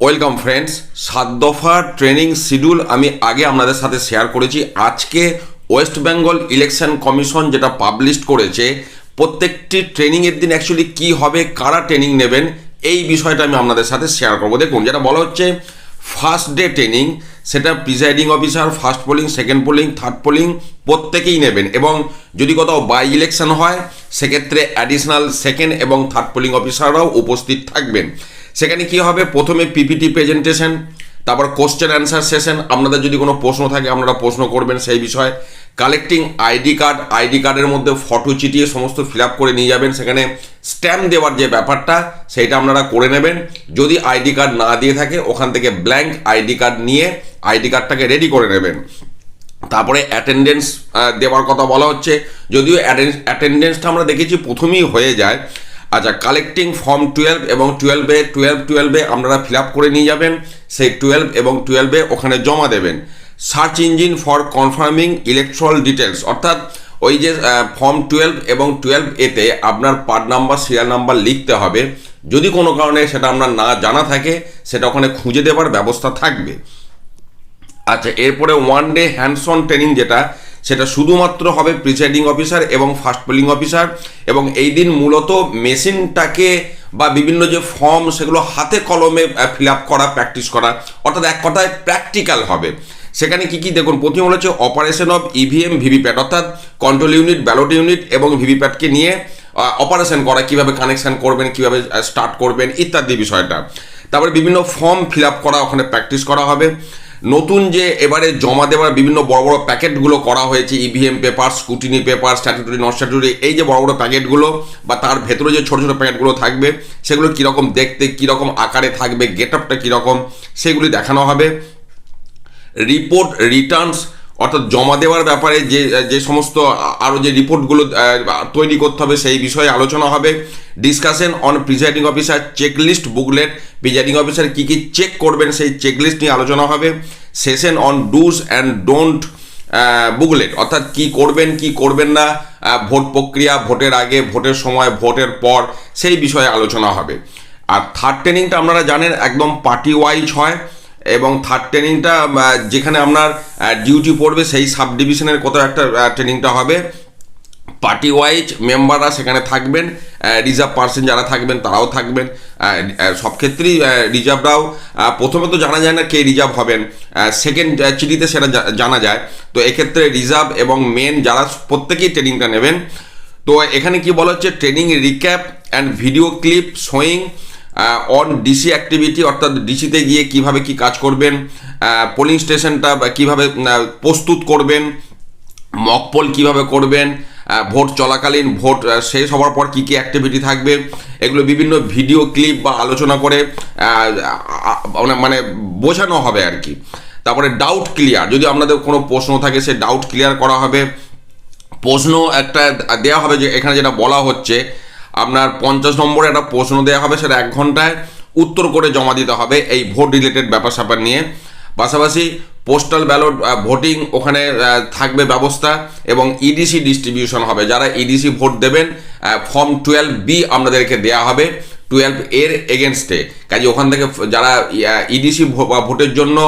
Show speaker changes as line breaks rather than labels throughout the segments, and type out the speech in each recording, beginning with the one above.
Welcome friends, সাত দফা training schedule আমি আগে আপনাদের সাথে শেয়ার করেছি। আজকে ওয়েস্ট বেঙ্গল ইলেকশন কমিশন যেটা পাবলিশ করেছে, প্রত্যেকটি ট্রেনিংয়ের দিন অ্যাকচুয়ালি কী হবে, কারা ট্রেনিং নেবেন, এই বিষয়টা আমি আপনাদের সাথে শেয়ার করব। দেখুন, যেটা বলা হচ্ছে ফার্স্ট ডে ট্রেনিং সেটা presiding officer first polling second polling third polling প্রত্যেকেই নেবেন। এবং যদি কোথাও বাই ইলেকশন হয়, সেক্ষেত্রে অ্যাডিশনাল সেকেন্ড এবং থার্ড পোলিং অফিসাররাও উপস্থিত থাকবেন। সেখানে কি হবে? প্রথমে পিপিটি প্রেজেন্টেশন তারপর কোশ্চেন অ্যান্সার সেশন আপনাদের যদি কোনো প্রশ্ন থাকে, আপনারা প্রশ্ন করবেন সেই বিষয়ে। কালেক্টিং আইডি কার্ড আইডি কার্ডের মধ্যে ফটো চিটিয়ে সমস্ত ফিল করে নিয়ে যাবেন। সেখানে স্ট্যাম্প দেওয়ার যে ব্যাপারটা সেইটা আপনারা করে নেবেন। যদি আইডি কার্ড না দিয়ে থাকে, ওখান থেকে ব্ল্যাঙ্ক আইডি কার্ড নিয়ে আইডি কার্ডটাকে রেডি করে নেবেন। তারপরে অ্যাটেন্ডেন্স দেওয়ার কথা বলা হচ্ছে। যদিও অ্যাটেন্ডেন্সটা আমরা দেখেছি প্রথমেই হয়ে যায় আচ্ছা কালেক্টিং ফর্ম টুয়েলভ এবং টুয়েলভে টুয়েলভ টুয়েলভে আপনারা ফিল আপ করে নিয়ে যাবেন। সেই টুয়েলভ এবং টুয়েলভে ওখানে জমা দেবেন। Search engine for confirming electoral details অর্থাৎ ওই যে ফর্ম টুয়েলভ এবং টুয়েলভ এতে আপনার পার্ট নাম্বার সিরিয়াল নাম্বার লিখতে হবে। যদি কোনো কারণে সেটা আপনার না জানা থাকে, সেটা ওখানে খুঁজে দেওয়ার ব্যবস্থা থাকবে। আচ্ছা এরপরে ওয়ান ডে হ্যান্ডসন ট্রেনিং যেটা সেটা শুধুমাত্র হবে প্রিসাইডিং অফিসার এবং ফার্স্ট পোলিং অফিসার এবং এই দিন মূলত মেশিনটাকে বা বিভিন্ন যে ফর্ম সেগুলো হাতে কলমে ফিল আপ করা প্র্যাকটিস করা, অর্থাৎ এক কথায় প্র্যাকটিক্যাল হবে। সেখানে কি কি দেখুন, প্রথম হচ্ছে অপারেশন অফ ইভিএম ভিভিপ্যাট অর্থাৎ কন্ট্রোল ইউনিট ব্যালট ইউনিট এবং ভিভিপ্যাটকে নিয়ে অপারেশন করা, কীভাবে কানেকশন করবেন, কীভাবে স্টার্ট করবেন, ইত্যাদি বিষয়টা। তারপরে বিভিন্ন ফর্ম ফিল আপ করা, ওখানে প্র্যাকটিস করা হবে। নতুন যে এবারে জমা দেওয়ার বিভিন্ন বড় বড় প্যাকেটগুলো করা হয়েছে EVM paper scrutiny paper statutory not statutory এই যে বড় বড় প্যাকেটগুলো বা তার ভেতরে যে ছোটো ছোটো প্যাকেটগুলো থাকবে, সেগুলো কীরকম দেখতে, কীরকম আকারে থাকবে গেট আপটা কীরকম, সেগুলি দেখানো হবে। রিপোর্ট রিটার্নস অর্থাৎ জমা দেওয়ার ব্যাপারে যে যে সমস্ত আরও যে রিপোর্টগুলো তৈরি করতে হবে সেই বিষয়ে আলোচনা হবে। Discussion on presiding officer checklist booklet presiding officer কী কী চেক করবেন সেই চেকলিস্ট নিয়ে আলোচনা হবে। Session on dos and don't booklet অর্থাৎ কি করবেন কি করবেন না ভোট প্রক্রিয়া, ভোটের আগে, ভোটের সময়, ভোটের পর, সেই বিষয়ে আলোচনা হবে। আর থার্ড ট্রেনিংটা আপনারা জানেন, একদম পার্টি ওয়াইজ হয়। এবং থার্ড ট্রেনিংটা যেখানে আপনার ডিউটি পড়বে সেই সাব ডিভিশনের কোথাও একটা ট্রেনিংটা হবে। পার্টি ওয়াইজ মেম্বাররা সেখানে থাকবেন রিজার্ভ পার্সন যারা থাকবেন তারাও থাকবেন। সব ক্ষেত্রেই রিজার্ভরাও প্রথমে তো জানা যায় না কে রিজার্ভ হবেন সেকেন্ড চিঠিতে সেটা জানা যায়। তো এক্ষেত্রে রিজার্ভ এবং মেন যারা প্রত্যেকেই ট্রেনিংটা নেবেন। তো এখানে কি বলা হচ্ছে? Training recap and video clip showing on DC activity অর্থাৎ ডিসিতে গিয়ে কীভাবে কি কাজ করবেন পোলিং স্টেশনটা কীভাবে প্রস্তুত করবেন মকপোল কীভাবে করবেন ভোট চলাকালীন, ভোট শেষ হওয়ার পর কী কী অ্যাক্টিভিটি থাকবে, এগুলো বিভিন্ন ভিডিও ক্লিপ বা আলোচনা করে মানে বোঝানো হবে আর কি। তারপরে ডাউট ক্লিয়ার যদি আপনাদের কোনো প্রশ্ন থাকে, সে ডাউট ক্লিয়ার করা হবে। প্রশ্ন একটা দেওয়া হবে যে, এখানে যেটা বলা হচ্ছে আপনার পঞ্চাশ নম্বরে একটা প্রশ্ন দেওয়া হবে, সেটা এক ঘন্টায় উত্তর করে জমা দিতে হবে এই ভোট রিলেটেড ব্যাপার স্যাপার নিয়ে। পাশাপাশি পোস্টাল ব্যালট ভোটিং ওখানে থাকবে ব্যবস্থা এবং ইডিসি ডিস্ট্রিবিউশন হবে। যারা ইডিসি ভোট দেবেন ফর্ম টুয়েলভ বি আপনাদেরকে দেওয়া হবে টুয়েলভ এর এগেনস্টে কাজে ওখান থেকে যারা ইডিসি ভোটের জন্য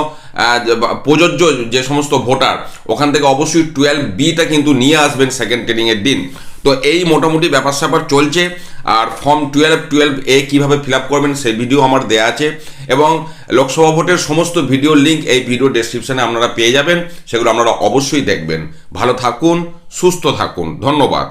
প্রযোজ্য যে সমস্ত ভোটার, ওখান থেকে অবশ্যই টুয়েলভ বিটা কিন্তু নিয়ে আসবেন সেকেন্ড ট্রেনিংয়ের দিন। তো এই মোটামুটি ব্যাপার স্যাপার চলছে, আর ফর্ম টুয়েলভ টুয়েলভ এ কীভাবে ফিল আপ করবেন সেই ভিডিও আমার দেওয়া আছে। এবং লোকসভা ভোটের সমস্ত ভিডিও লিঙ্ক এই ভিডিও ডেসক্রিপশানে আপনারা পেয়ে যাবেন, সেগুলো আপনারা অবশ্যই দেখবেন। ভালো থাকুন, সুস্থ থাকুন। ধন্যবাদ।